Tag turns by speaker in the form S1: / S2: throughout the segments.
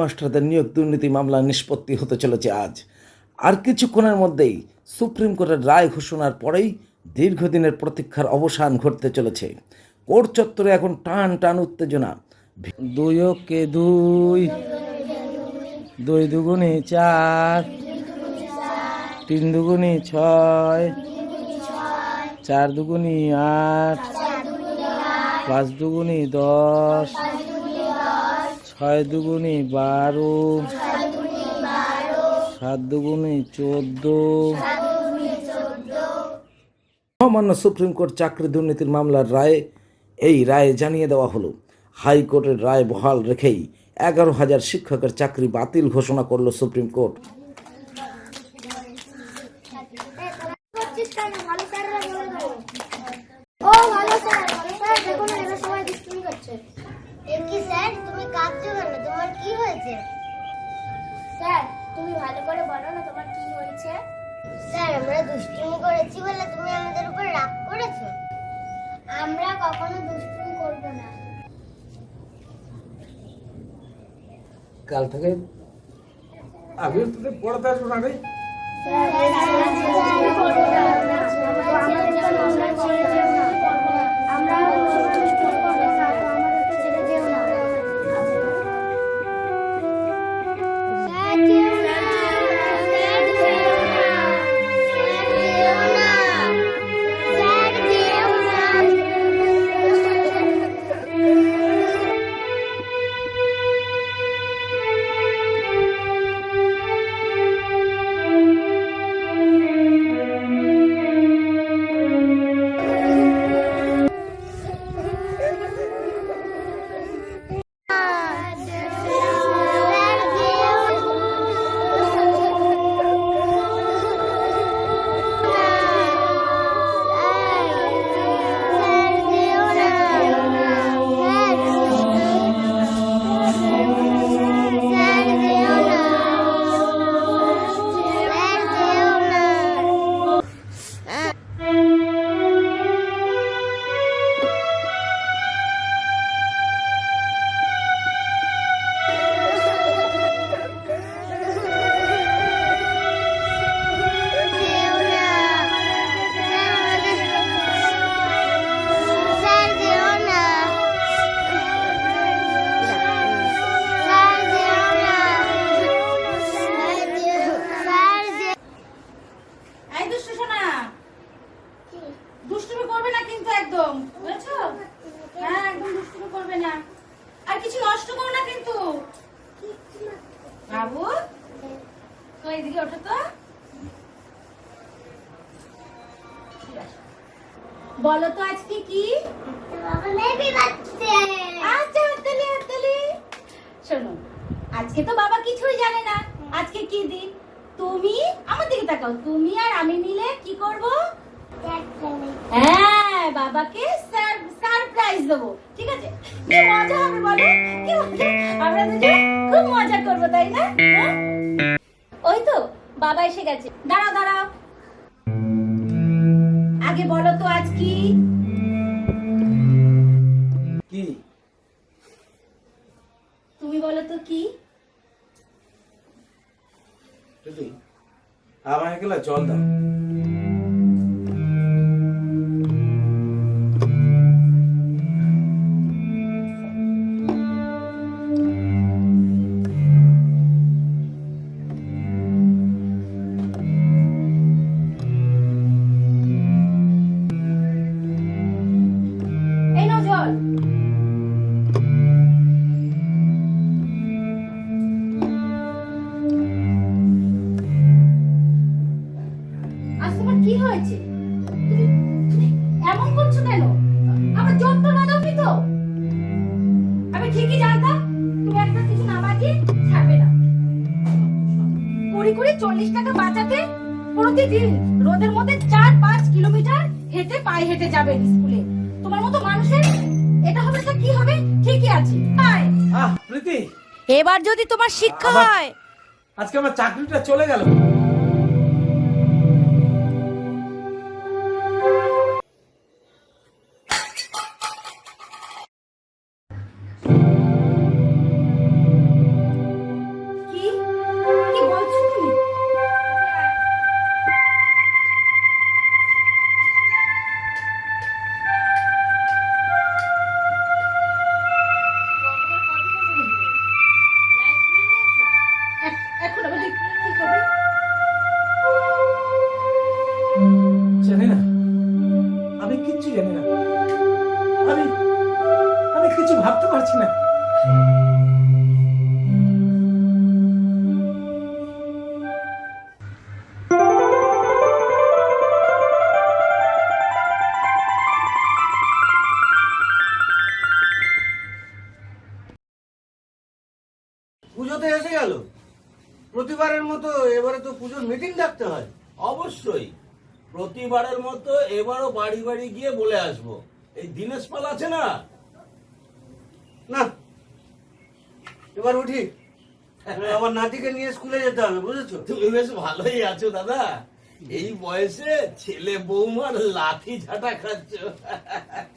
S1: মাস্টারদের নিয়োগ দুর্নীতি মামলা নিষ্পত্তি হতে চলেছে আজ। আর কিছুক্ষণের মধ্যেই সুপ্রিম কোর্টের রায় ঘোষণার পরেই দীর্ঘদিনের প্রতীক্ষার অবসান ঘটতে চলেছে। কোর্ট চত্বরে এখন টান টান উত্তেজনা। দুই কে দুই দুই দুগুণে চার, তিন দুগুণে ছয়, চার দুগুণে আট, পাঁচ দুগুণে দশ ছয় দুগুণে বারো। সাত দুগুণে চোদ্দ। মহামান্য সুপ্রিম কোর্ট চাকরি দুর্নীতির মামলার রায়ে, এই রায়ে জানিয়ে দেওয়া হলো, হাইকোর্টের রায় বহাল রেখেই এগারো হাজার শিক্ষকের চাকরি বাতিল ঘোষণা করল সুপ্রিম কোর্ট। কাল থেকে আমি তোদের পড়াতে আসব না
S2: দেবো ঠিক আছে? কি মজা হবে বলো? কি মজা? আমরা দুজন খুব মজা করব তাই না? হ্যাঁ? ওই তো বাবা এসে গেছে। দাঁড়াও দাঁড়াও। আগে বলো তো আজ কি?
S1: কি?
S2: তুমি বলো তো কি?
S1: আমাকে গেলে জল দাও।
S2: আছে আয়
S1: আহ প্রীতি।
S2: এবার যদি তোমার শিক্ষা হয়।
S1: আজকে আমার চাকরিটা চলে গেল।
S3: পুজোর মিটিং ডাকতে হয়।
S4: অবশ্যই। প্রতিবারের মতো এবারও বাড়ি বাড়ি গিয়ে বলে আসব। এই দিনেশ পাল আছে না?
S3: না। এবার উঠি। আমার নাতিকে নিয়ে স্কুলে যেতে হবে বুঝেছ?
S4: তুমি বেশ ভালোই আছো দাদা। এই বয়সে ছেলে বৌমার লাঠি ঝাঁটা খাচ্ছ।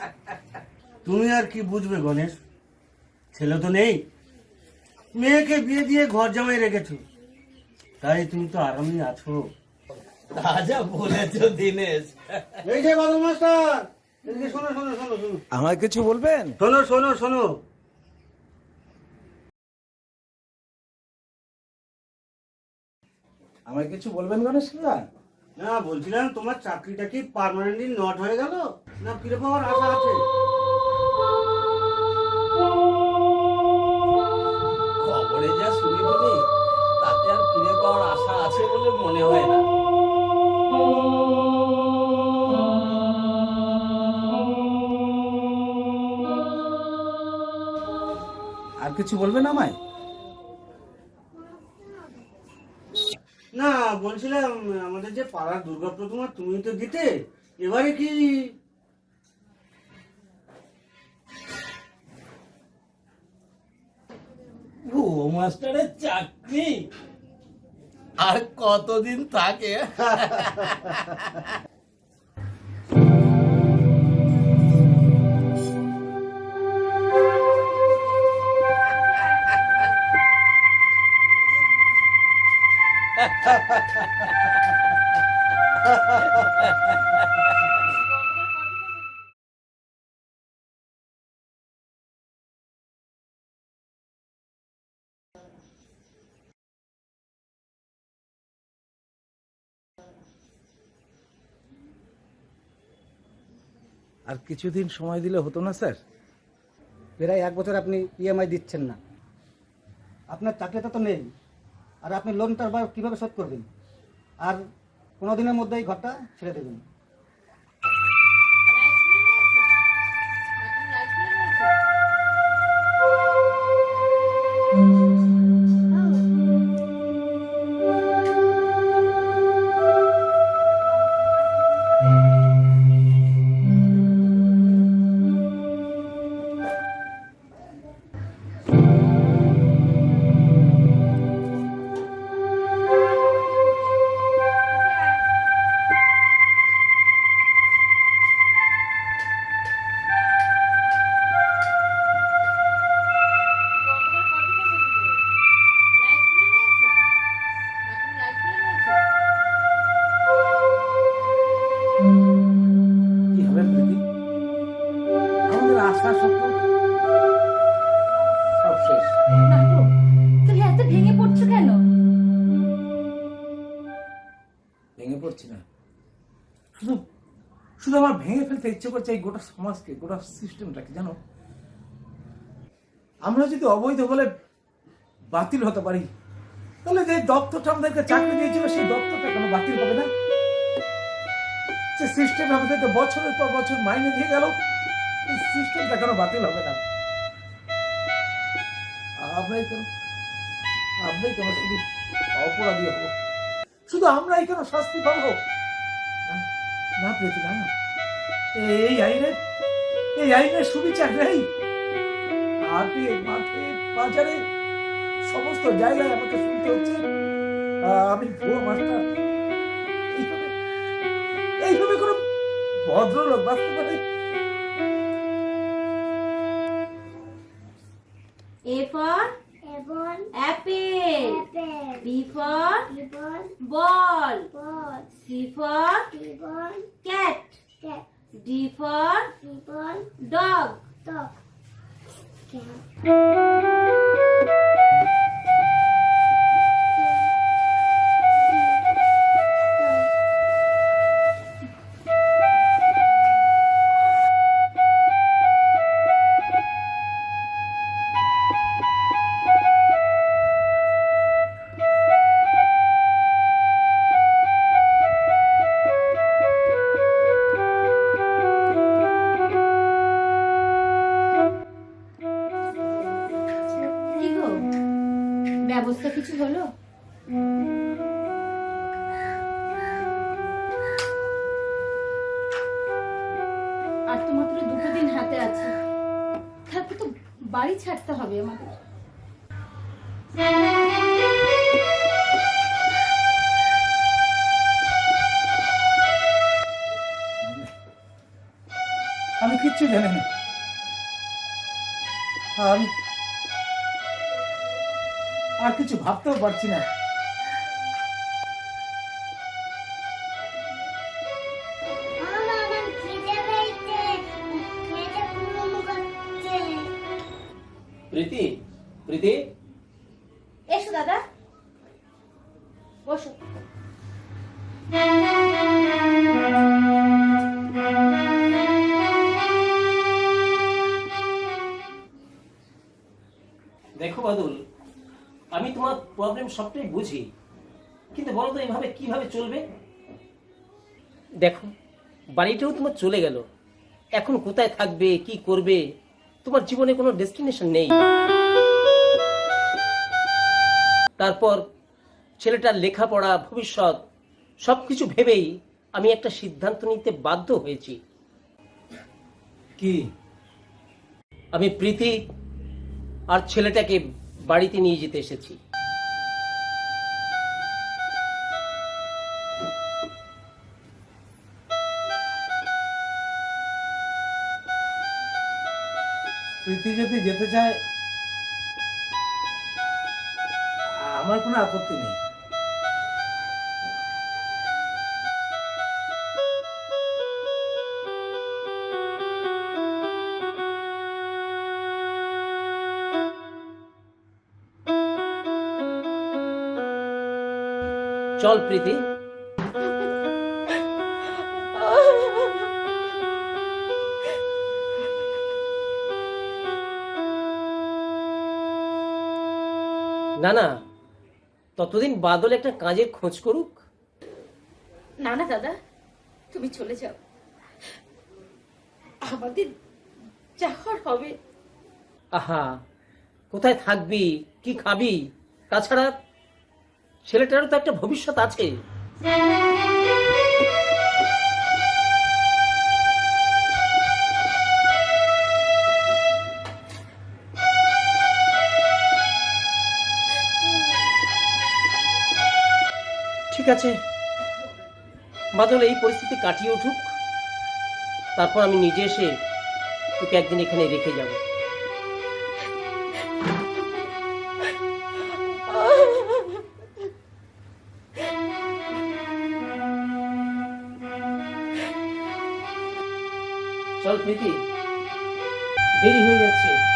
S3: তুমি আর কি বুঝবে গণেশ? ছেলে তো নেই। মেয়েকে বিয়ে দিয়ে ঘর জামাই রেখেছো। তাই তুমি তো আরামই আছো।
S4: রাজা বলেছ দিনেশ।
S3: এই যে বাদল মাস্টার শোনো শোনো শোনো শোনো।
S1: আমায় কিছু বলবেন?
S3: শোনো শোনো শোনো।
S1: আমায় কিছু বলবেন গণেশ দা
S3: না বলছিলাম তোমার চাকরিটা কি পার্মানেন্টলি নট হয়ে গেল? না ফিরে পাওয়ার আশা আছে?
S4: খবরে যা শুনি তুমি ফিরে পাওয়ার আশা আছে বলে মনে হয় না।
S1: আর কিছু বলবেন আমায়?
S3: না বলছিলাম আমাদের যে পাড়ার দুর্গা প্রতিমা তুমি তো দিতে এবারে কি?
S4: ও মাস্টারের চাকরি। আর কতদিন থাকে?
S1: আর কিছুদিন সময় দিলে হতো না, স্যার।
S5: প্রায় এক বছর আপনি ইএমআই দিচ্ছেন না। আপনার চাকরিটা তো নেই। আর আপনি লোনটা বা কীভাবে শোধ করবেন? আর কোনো দিনের মধ্যে এই ঘরটা ছেড়ে দেবেন।
S1: ফেলতে ইচ্ছে করছে এই গোটা সমাজকে গোটা সিস্টেমটাকে জানো? আমরা যদি অবৈধ বলে বাতিল হতে পারি তাহলে যে দপ্তরটা আমাদেরকে চাকরি দিয়েছিল সেই দপ্তরটা কেন বাতিল হবে না? যে সিস্টেম আমাদেরকে বছরের পর বছর মাইনে দিয়ে গেল এই সিস্টেমটা কেন বাতিল হবে না? আমরাই কেন আমরাই কেন শুধু অপরাধী হব? শুধু আমরাই কেন শাস্তি পাবো? না, না প্রীতি না। এই আইনের এই আইনের সুবিচার নেই। হাটে মাঠে বাজারে সমস্ত জায়গায় আমাকে শুনতে হচ্ছে। আমি ভুয়ো মাস্টার। এইভাবে এইভাবে কোনো ভদ্রলোক বাঁচতে পারে?
S2: এ ফর
S6: এবং
S2: অ্যাপেল
S6: অ্যাপেল
S2: বি ফর
S6: এবং
S2: ball
S6: ball
S2: C for for
S6: এবং
S2: ডগ
S6: dog.
S2: কি ছাড়তে হবে আমাদের।
S5: আমি কিচ্ছু জানি না। আর কিছু ভাবতেও পারছি না।
S7: প্রীতি প্রীতি।
S2: এসো দাদা। বসো।
S7: দেখো বাদল আমি তোমার প্রবলেম সবটাই বুঝি কিন্তু বলো তো এইভাবে কীভাবে চলবে? দেখো বাড়িটাও তোমার চলে গেল। এখন কোথায় থাকবে কি করবে? তোমার জীবনে কোনো ডেস্টিনেশন নেই। তারপর ছেলেটার লেখাপড়া ভবিষ্যৎ সব কিছু ভেবেই আমি একটা সিদ্ধান্ত নিতে বাধ্য হয়েছি।
S1: কি?
S7: আমি প্রীতি আর ছেলেটাকে বাড়িতে নিয়ে যেতে এসেছি।
S1: যেতে চায় আমার কোনো আপত্তি নেই।
S7: চল প্রীতি। না না। ততদিন বাদল একটা কাজের খোঁজ করুক।
S2: না না দাদা তুমি চলে যাও। আমাদের যাওয়ার হবে।
S7: আহা কোথায় থাকবি? কি খাবি? তাছাড়া ছেলেটারও তো একটা ভবিষ্যৎ আছে। আছে। বাদল এই পরিস্থিতি কাটিয়ে উঠুক। তারপর আমি নিজে এসে তোকে একদিন এখানে রেখে যাব। চল প্রীতি, দেরি হয়ে যাচ্ছে।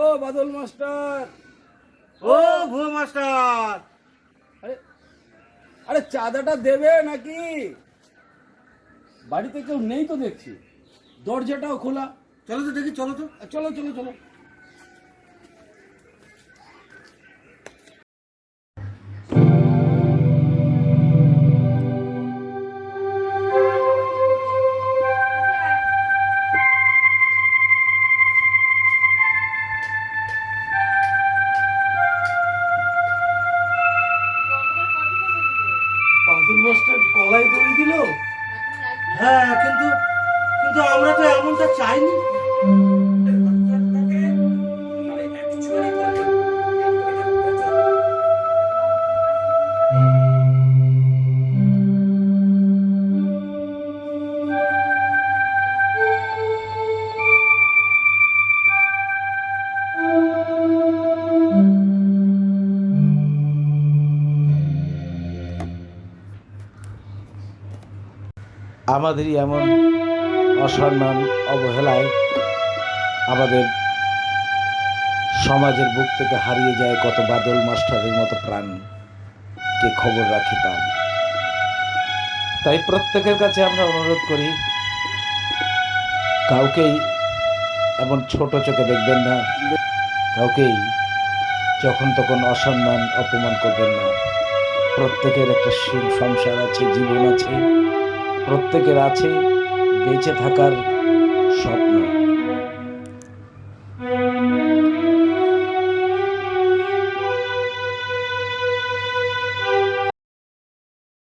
S8: ও বাদল মাস্টার।
S3: ও ভুয়ো মাস্টার।
S8: আরে আরে চাঁদাটা দেবে নাকি? বাড়িতে কেউ নেই তো দেখছি। দরজাটাও খোলা।
S3: চলো তো দেখি চলো তো।
S8: চলো চলো চলো। মাস্টার গলায় দড়ি দিল?
S3: হ্যাঁ কিন্তু কিন্তু আমরা তো এমনটা চাইনি।
S1: আমাদেরই এমন অসম্মান, অবহেলায় আমাদের সমাজের বুক থেকে হারিয়ে যায় কত বাদল মাস্টারের মতো প্রাণ। কে খবর রাখে তার তাই প্রত্যেকের কাছে আমরা অনুরোধ করি, কাউকেই এমন ছোট চোখে দেখবেন না, কাউকেই যখন তখন অসম্মান, অপমান করবেন না। প্রত্যেকের একটা সংসার আছে, জীবন আছে। প্রত্যেকের আছে বেঁচে থাকার স্বপ্ন।